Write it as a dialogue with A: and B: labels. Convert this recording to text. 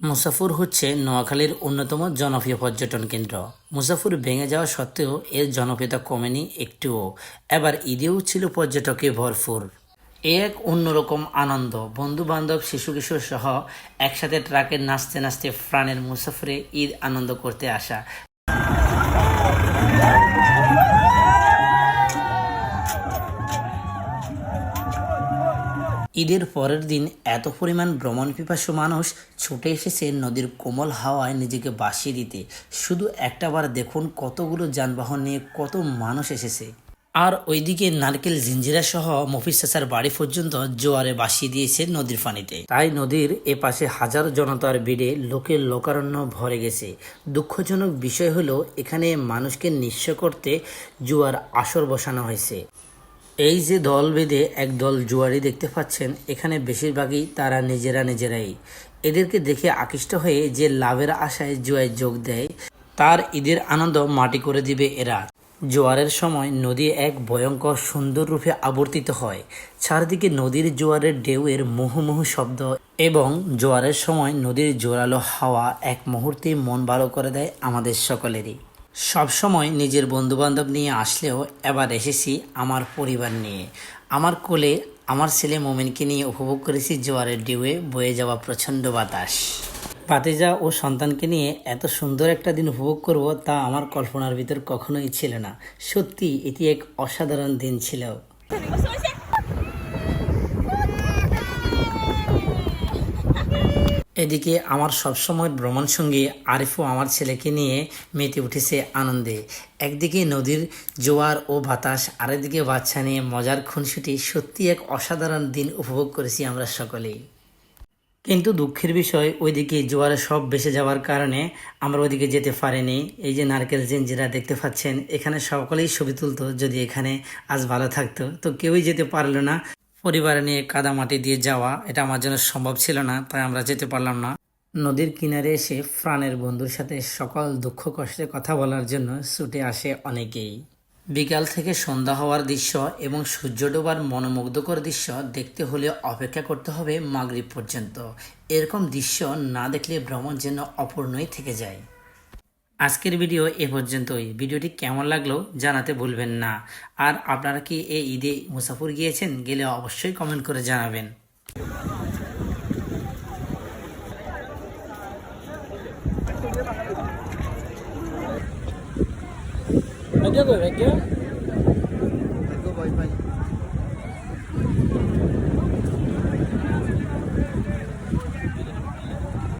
A: মুসাফুর হচ্ছে নোয়াখালীর অন্যতম জনপ্রিয় পর্যটন কেন্দ্র। মুসাফুর ভেঙে যাওয়া সত্ত্বেও এর জনপ্রিয়তা কমেনি একটুও। এবার ঈদেও ছিল পর্যটকে ভরপুর। এ এক অন্যরকম আনন্দ। বন্ধু বান্ধব শিশু কিশোর সহ একসাথে ট্রাকে নাচতে নাচতে প্রাণের মুসাফরে ঈদ আনন্দ করতে আসা ঈদের পরের দিন এত পরিমাণ ভ্রমণ পিপাসু মানুষ ছুটে এসেছে নদীর কোমল হাওয়ায় নিজেকে বাসিয়ে দিতে। শুধু একটাবার দেখুন কতগুলো যানবাহন নিয়ে কত মানুষ এসেছে। আর ওইদিকে নারকেল জিঞ্জিরা সহ মফিজ চাচার বাড়ি পর্যন্ত জোয়ারে বাসিয়ে দিয়েছে নদীর পানিতে। তাই নদীর এপাশে হাজার জনতার ভিড়ে লোকের লোকারণ্য ভরে গেছে। দুঃখজনক বিষয় হলো, এখানে মানুষকে নিঃস্ব করতে জোয়ার আসর বসানো হয়েছে। এই যে দল বেঁধে একদল জুয়ারি দেখতে পাচ্ছেন, এখানে বেশিরভাগই তারা নিজেরা নিজেরাই। এদেরকে দেখে আকৃষ্ট হয়ে যে লাভের আশায় জুয়ায় যোগ দেয়, তার ঈদের আনন্দ মাটি করে দিবে এরা। জোয়ারের সময় নদী এক ভয়ঙ্কর সুন্দর রূপে আবর্তিত হয়। চারদিকে নদীর জোয়ারের ঢেউয়ের মুহুমুহু শব্দ এবং জোয়ারের সময় নদীর জোরালো হাওয়া এক মুহূর্তে মন ভালো করে দেয় আমাদের সকলেরই। সবসময় নিজের বন্ধুবান্ধব নিয়ে আসলেও এবার এসেছি আমার পরিবার নিয়ে। আমার কোলে আমার ছেলে মোমেনকে নিয়ে উপভোগ করেছি জোয়ারের ঢেউয়ে বয়ে যাওয়া প্রচণ্ড বাতাস। ভাতিজা ও সন্তানকে নিয়ে এত সুন্দর একটা দিন উপভোগ করব তা আমার কল্পনার ভিতর কখনোই ছিল না। সত্যি এটি এক অসাধারণ দিন ছিল। এদিকে আমার সবসময় ভ্রমণ সঙ্গী আরিফও আমার ছেলেকে নিয়ে মেতে উঠেছে আনন্দে। একদিকে নদীর জোয়ার ও বাতাস, আরেকদিকে বাচ্চা নিয়ে মজার খুনসুটি। সত্যি এক অসাধারণ দিন উপভোগ করেছি আমরা সকলেই। কিন্তু দুঃখের বিষয়, ওইদিকে জোয়ারে সব বেসে যাওয়ার কারণে আমরা ওইদিকে যেতে পারিনি। এই যে নারকেল জিঞ্জিরা দেখতে পাচ্ছেন, এখানে সকলেই ছবি তুলতো, যদি এখানে আজ ভালো থাকতো। তো কেউই যেতে পারল না। পরিবার নিয়ে কাদামাটি দিয়ে যাওয়া, এটা আমার জন্য সম্ভব ছিল না, তাই আমরা যেতে পারলাম না। নদীর কিনারে এসে প্রাণের বন্ধুর সাথে সকল দুঃখ কষ্টে কথা বলার জন্য ছুটে আসে অনেকেই। বিকাল থেকে সন্ধ্যা হওয়ার দৃশ্য এবং সূর্য ডোবার মনোমুগ্ধকর দৃশ্য দেখতে হলে অপেক্ষা করতে হবে মাগরিব পর্যন্ত। এরকম দৃশ্য না দেখলে ভ্রমণ যেন অপূর্ণই থেকে যায়। আজকের ভিডিও এ পর্যন্তই। ভিডিওটি কেমন লাগল জানাতে ভুলবেন না। আর আপনারা কি এই ঈদে মুসাফুর গিয়েছেন গেলে অবশ্যই কমেন্ট করে জানাবেন।